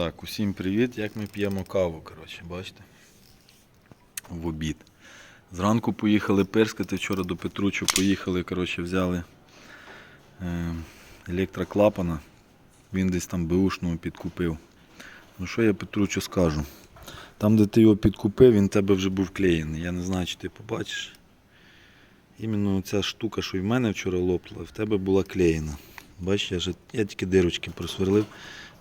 Так, усім привіт, як ми п'ємо каву, коротше, бачите? В обід. Зранку поїхали пирскати, вчора до Петручу поїхали, коротше, взяли е, електроклапана. Він десь там беушного підкупив. Ну що я Петручу скажу? Там, де ти його підкупив, він в тебе вже був клеєний. Я не знаю, чи ти побачиш. Іменно ця штука, що в мене вчора лопла, в тебе була клеєна. Бачиш, я, ж, я тільки дирочки просверлив.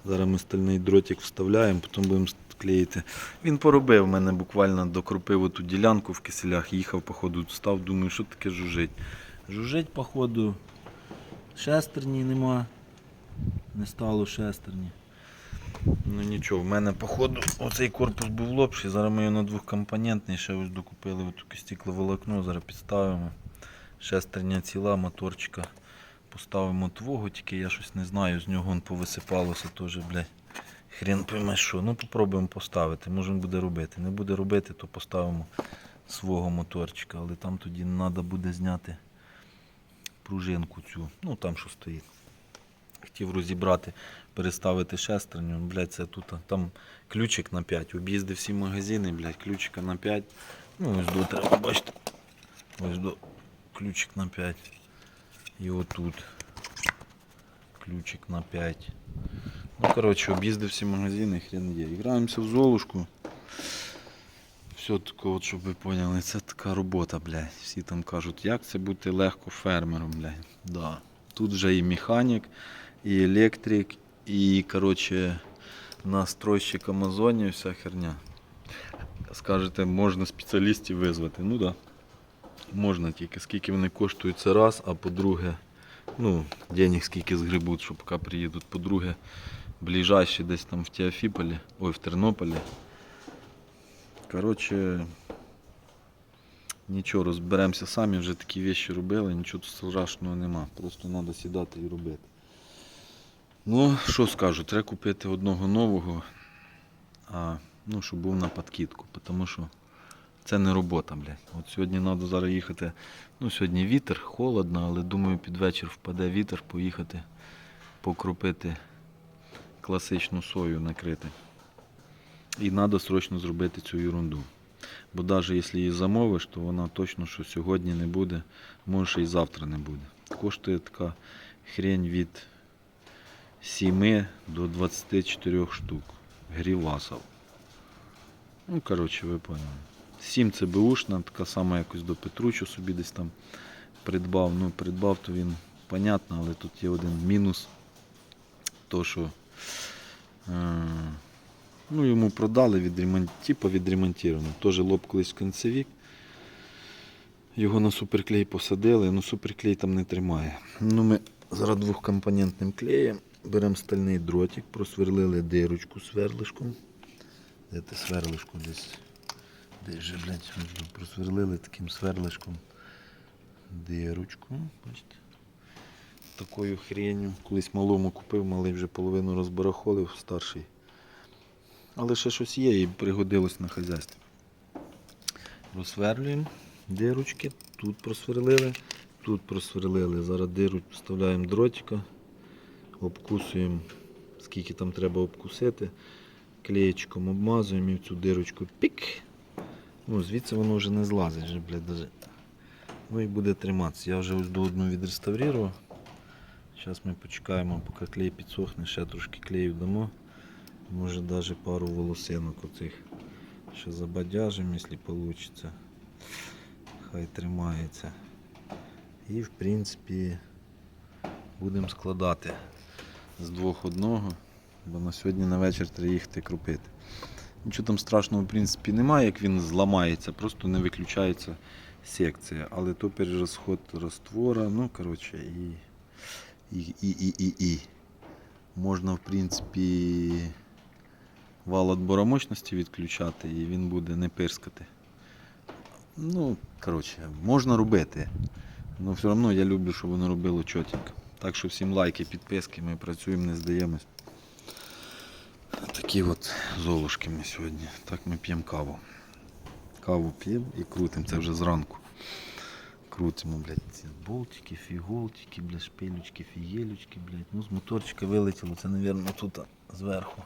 Зараз ми стальний дротик вставляємо, потім будемо клеїти. Він поробив мене буквально докрупив ту ділянку в киселях, їхав, походу, став, думаю, що таке жужить. Жужить, походу, шестерні нема. Не стало шестерні. Ну нічого, в мене, походу, оцей корпус був лопший. Зараз ми його на двохкомпонентний, ще ось докупили отаке стекловолокно, зараз підставимо. Шестерня ціла, моторчика. Поставимо твого, тільки я щось не знаю, з нього он повисипалося теж, блядь. Хрен пойме що. Ну попробуємо поставити. Може він буде робити. Не буде робити, то поставимо свого моторчика. Але там тоді треба буде зняти пружинку цю. Ну там що стоїть. Хотів розібрати, переставити шестерню. Блядь, це тут. Там ключик на 5. Об'їздив всі магазини, блядь, ключика на 5. Ну, ось до треба, бачите. Ось до ключик на 5. І отут ключик на 5. Ну, коротше, об'їздив всі магазини, хрен є. Граємося в Золушку. Все таке, от, щоб ви поняли, це така робота, блядь. Всі там кажуть, як це бути легко фермером, блядь. Да. Тут вже і механік, і електрик, і, коротше, настройщик Амазоні, вся херня. Скажете, можна спеціалістів визвати. Ну. Да. Можна тільки, скільки вони коштують це раз, а по-друге, ну, денег скільки згребуть, що поки приїдуть. По-друге, ближайші десь там в Теофіполі, ой, в Тернополі. Коротше, нічого, розберемося самі, вже такі вещі робили, нічого страшного нема. Просто треба сідати і робити. Ну, що скажу, треба купити одного нового, а, ну, щоб був на подкидку, тому що це не робота, блядь. От сьогодні треба зараз їхати. Ну, сьогодні вітер, холодно, але думаю, під вечір впаде вітер, поїхати покропити класичну сою накрити. І треба срочно зробити цю ерунду. Бо навіть якщо її замовиш, то вона точно що сьогодні не буде, може і завтра не буде. Коштує така хрень від 7 до 24 штук. Грівасов. Ну, коротше, ви поняли. 7 це така сама якось до Петручу собі десь там придбав. Ну, придбав, то він понятно, але тут є один мінус. То, що е, ну, йому продали відремонт, типу відремонтовано. Теж лоб колись концевік. Його на суперклей посадили, ну суперклей там не тримає. Ну, ми зараз двохкомпонентним клеєм беремо стальний дротик, просверлили дирочку сверлишком. Де сверлишку десь? Де же, блядь, просверлили таким сверлишком дирочку. Бачите? Такою хренью. Колись малому купив, малий вже половину розбарахолив, старший. Але ще щось є і пригодилось на хазяйстві. Розсверлюємо дирочки, тут просверлили, тут просверлили. Зараз диру вставляємо дротика, обкусуємо, скільки там треба обкусити. Клеєчком обмазуємо і в цю дирочку пік. Ну, звідси воно вже не злазить, вже, блядь, даже. Ну і буде триматися. Я вже ось до одну відреставрував. Зараз ми почекаємо, поки клей підсохне, ще трошки клею дамо. Може навіть пару волосинок оцих ще забадяжимо, якщо вийде. Хай тримається. І в принципі будемо складати з двох одного, бо на сьогодні на вечір треба їхати крупити. Нічого там страшного в принципі немає, як він зламається, просто не виключається секція. Але то перерозход раствора, ну коротше, і, і, і, і, і, і. Можна в принципі вал отбора мощності відключати і він буде не пирскати. Ну, коротше, можна робити. Але все одно я люблю, щоб воно робило чотенько. Так що всім лайки, підписки, ми працюємо, не здаємось. Такі от золушки ми сьогодні. Так ми п'ємо каву. Каву п'ємо і крутимо, це вже зранку. Крутимо, блядь, ці болтики, фіголтики, блядь, шпилючки, фігелючки, блядь. Ну, з моторчика вилетіло, це, мабуть, тут зверху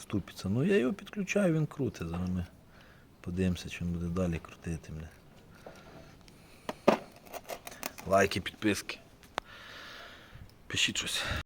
ступиться. Ну я його підключаю, він крутить. Зараз ми подивимося, чи він буде далі крутити. Бля. Лайки, підписки. Пишіть щось.